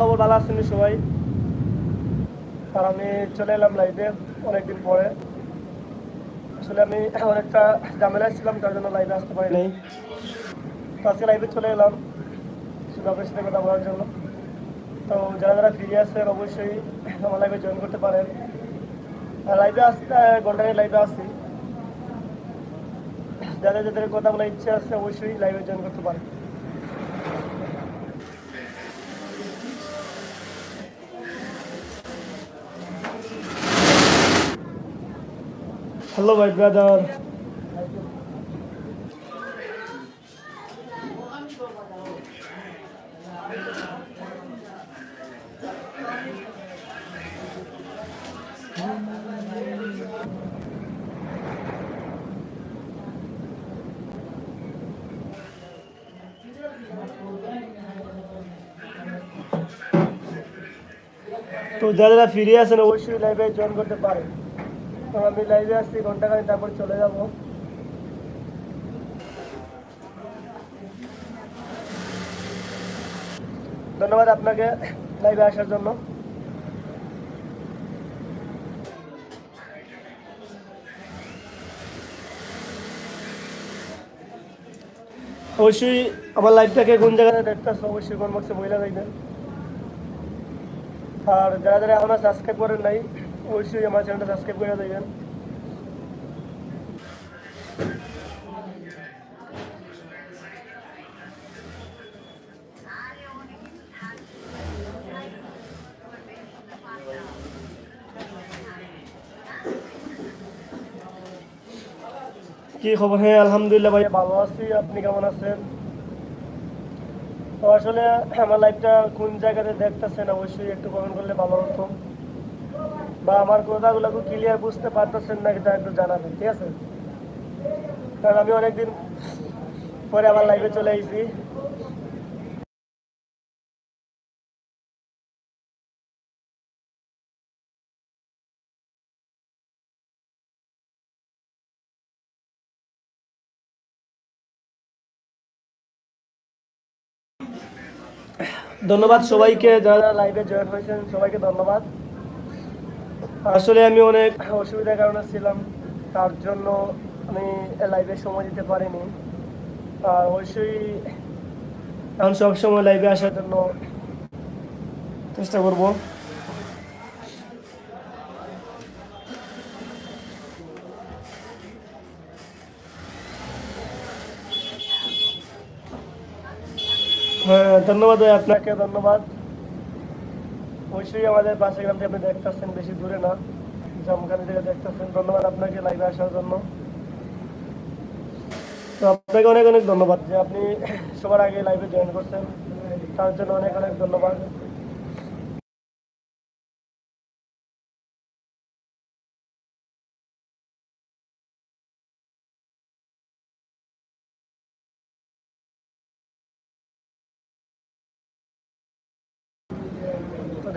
খবর ভালো আছেন সবাই? আর আমি চলে এলাম লাইভে অনেকদিন পরে। আসলে আমি অনেকটা ঝামেলায় ছিলাম তার জন্য লাইভে আসতে পারি নাই। তো আজকে লাইভে চলে এলাম শুধু সাথে কথা বলার জন্য। তো যারা যারা ফিরে আসছেন অবশ্যই আমার লাইভে জয়েন করতে পারেন। আর লাইভে আসতে ঘন্টায় লাইভে আসছি যাদের যাদের কথা বলার ইচ্ছা আছে, অবশ্যই লাইভে জয়েন করতে পারেন। হ্যালো ভাই ব্রাদার তো যারা যারা ফিরে আসেন অবশ্যই লাইভে জয়েন করতে পারেন আমি লাইভে আসছি, ঘণ্টা খানি তারপর চলে যাব। ধন্যবাদ আপনাকে লাইভে আসার জন্য। অবশ্যই আমার লাইভটাকে কোন জায়গায় দেখতেছে, অবশ্যই কোন বক্সে মহিলা দেখবেন আর যারা যারা এখনও সাবস্ক্রাইব করেন নাই অবশ্যই আমার চ্যানেলটা সাবস্ক্রাইব করে দেবেন। কি খবর? হ্যাঁ আলহামদুলিল্লাহ ভাইয়া ভালো আছি। আপনি কেমন আছেন? তো আসলে আমার লাইফটা কোন জায়গাতে দেখতেছেন অবশ্যই একটু কমেন্ট করলে ভালো হতো। বা আমার কথাগুলো ক্লিয়ার বুঝতে পারতেছেন না এটা একটু জানাবেন, ঠিক আছে? কারণ আমি অনেকদিন পরে আমার লাইফে চলে এসেছি ধন্যবাদ সবাইকে, যারা যারা লাইভে জয়েন হয়েছেন, সবাইকে ধন্যবাদ। আসলে আমি অনেক অসুবিধার কারণে ছিলাম, তার জন্য আমি লাইভে সময় দিতে পারিনি। আর অবশ্যই এখন সবসময় লাইভে আসার জন্য চেষ্টা করব। হ্যাঁ ধন্যবাদ ভাই, আপনাকে ধন্যবাদ। অবশ্যই আমাদের পাশে গ্রাম থেকে আপনি দেখতেছেন, বেশি দূরে না। জামখানি থেকে দেখতেছেন ধন্যবাদ আপনাকে লাইভে আসার জন্য। তো আপনাকে অনেক অনেক ধন্যবাদ যে আপনি সবার আগে লাইভে জয়েন করছেন। তার জন্য অনেক অনেক ধন্যবাদ।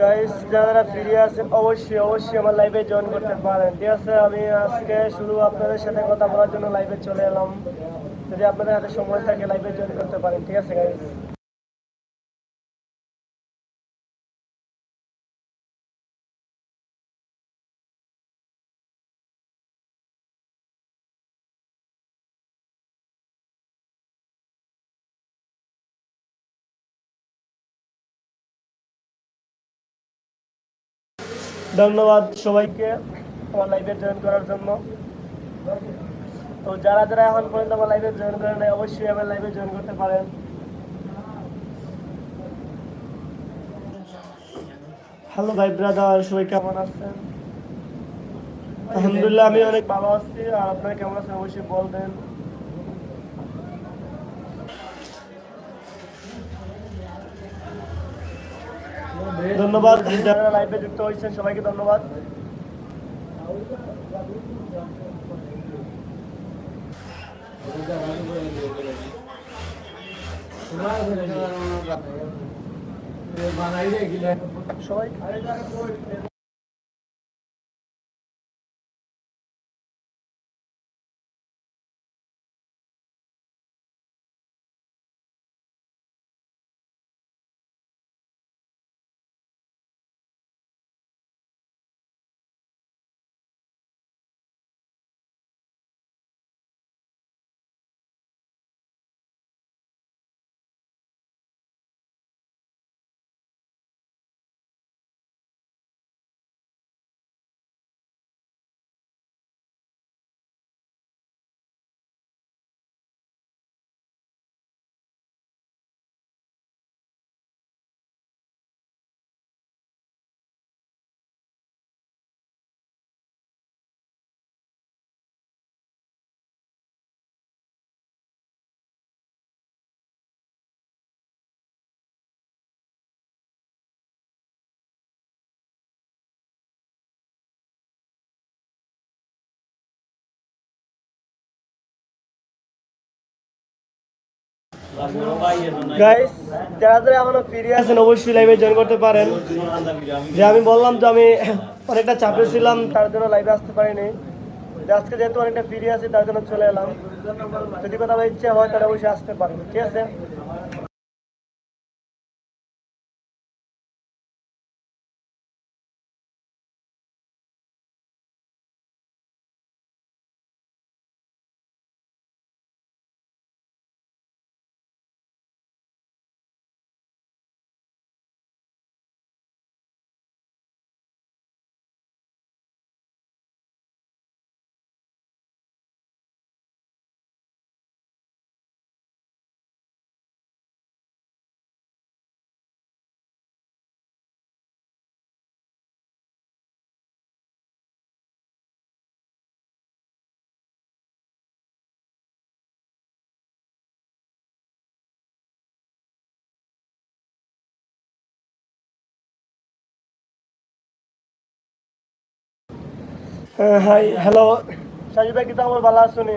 গাইস যারা ফিরে আছেন অবশ্যই অবশ্যই আমার লাইভে জয়েন করতে পারেন। ঠিক আছে, আমি আজকে শুধু আপনাদের সাথে কথা বলার জন্য লাইভে চলে এলাম। যদি আপনাদের হাতে সময় থাকে লাইভে জয়েন করতে পারেন। ঠিক আছে গাইস ধন্যবাদ সবাইকে আমার লাইভে জয়েন করার জন্য। তো যারা যারা এখন পর্যন্ত আমার লাইভে জয়েন করেন নাই অবশ্যই আমার লাইভে জয়েন করতে পারেন। হ্যালো ভাই ব্রাদার সবাই কেমন আছেন? আলহামদুলিল্লাহ আমি অনেক ভালো আছি আর আপনারা কেমন আছেন অবশ্যই বলবেন। ধন্যবাদ যারা লাইভে যুক্ত হয়েছেন সবাইকে ধন্যবাদ। সবাই গাইস যারা যারা এখনও ফিরে আছেন, অবশ্যই লাইভে জয়েন করতে পারেন। যে আমি বললাম তো আমি অনেকটা চাপে ছিলাম, তার জন্য লাইভে আসতে পারিনি। যে আজকে যেহেতু অনেকটা ফিরে আছি, তার জন্য চলে এলাম। যদি কথা ইচ্ছে হয়, তাহলে অবশ্যই আসতে পারেন, ঠিক আছে? High, hello. সাজু ভাই কিন্তু আমার ভালো আসুনি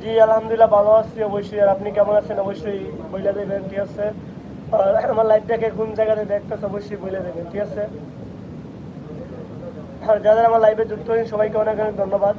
জি, আলহামদুলিল্লাহ, ভালো আছি অবশ্যই। আর আপনি কেমন আছেন? অবশ্যই বইলে দেবেন, ঠিক আছে? আর আমার লাইভটাকে কোন জায়গাতে দেখতেছে, অবশ্যই বইলে দেবেন, ঠিক আছে? আর যারা আমার লাইভে যুক্ত হয়েছেন, সবাইকে অনেক অনেক ধন্যবাদ।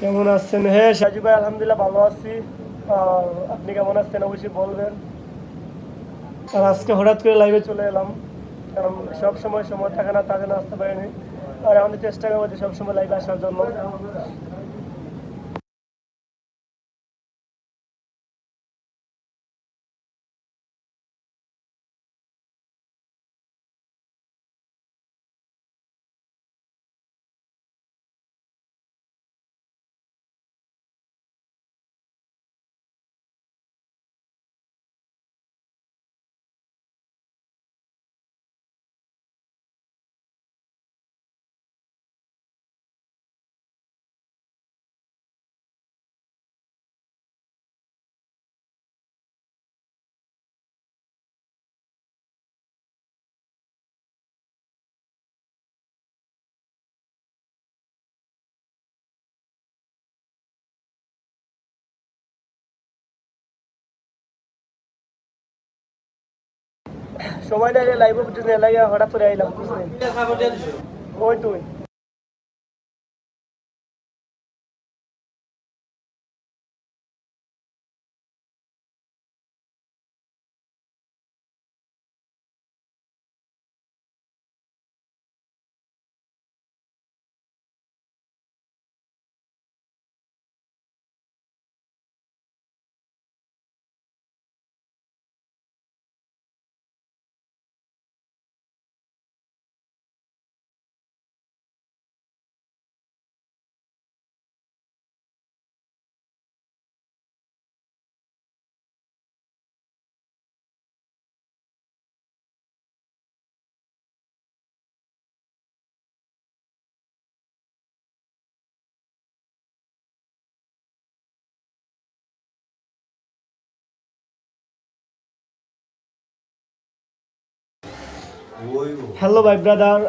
কেমন আছেন? হ্যাঁ সাজু ভাই, আলহামদুলিল্লাহ ভালো আছি। আপনি কেমন আছেন? অবশ্যই বলবেন। আর আজকে হঠাৎ করে লাইভে চলে এলাম। কারণ সব সময় সময় থাকে না তার জন্য আসতে পারিনি আর আমাদের চেষ্টা করব সবসময় লাইভে আসার জন্য। সময় লাগে লাইভে লাগে হঠাৎ করে আইলাম বুঝলেন? ওই তুই? হ্যালো ভাই ব্রাদার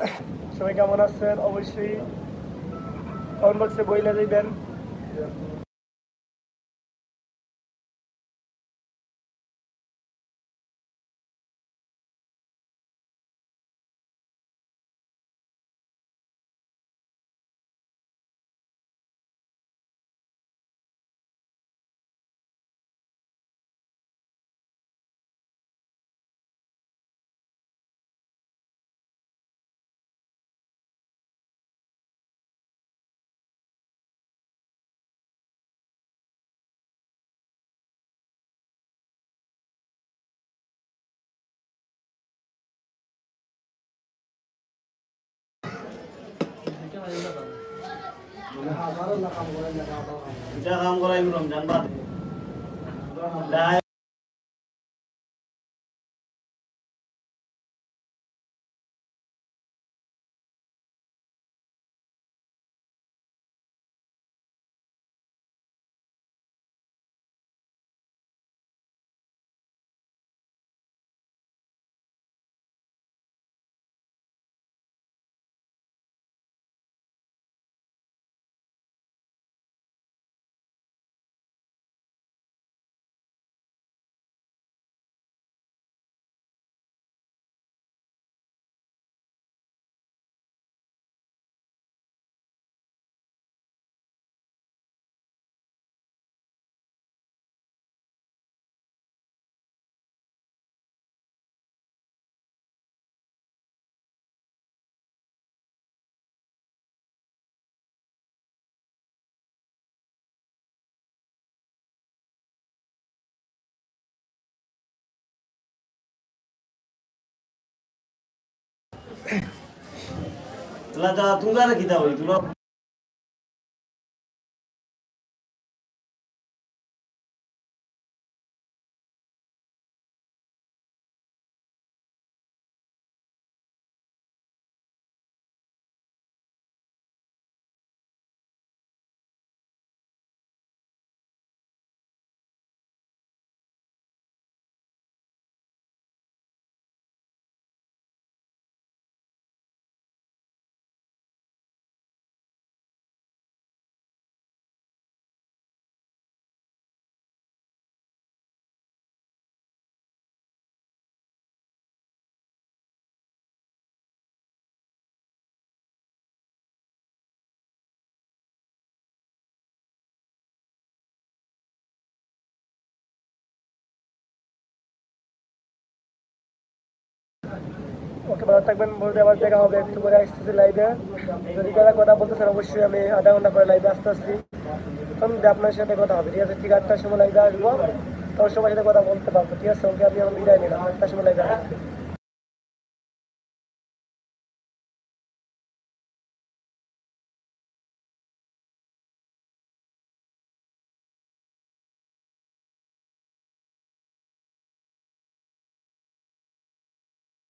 সবাই কেমন আছেন? অবশ্যই কমেন্ট বক্সে বইলে দিবেন। কাম করাই রমজান বাদ। तुला तर तुला किती होईल तुला ওকে ভালো থাকবেন, বলতে আবার দেখা হবে, একটু করে আসতেছি লাইভে যদি কারা কথা বলতে বলতেছেন অবশ্যই আমি আধা ঘণ্টা পরে লাইভে আসতে আসছি। তখন আপনার সাথে কথা হবে, ঠিক আছে? ঠিক আটটার সময় লাইভে আসব। তখন সবার সাথে কথা বলতে পারব, ঠিক আছে? ওকে আমি আমার বিদায় নিলাম, আটটার সময় লাইভে আসব।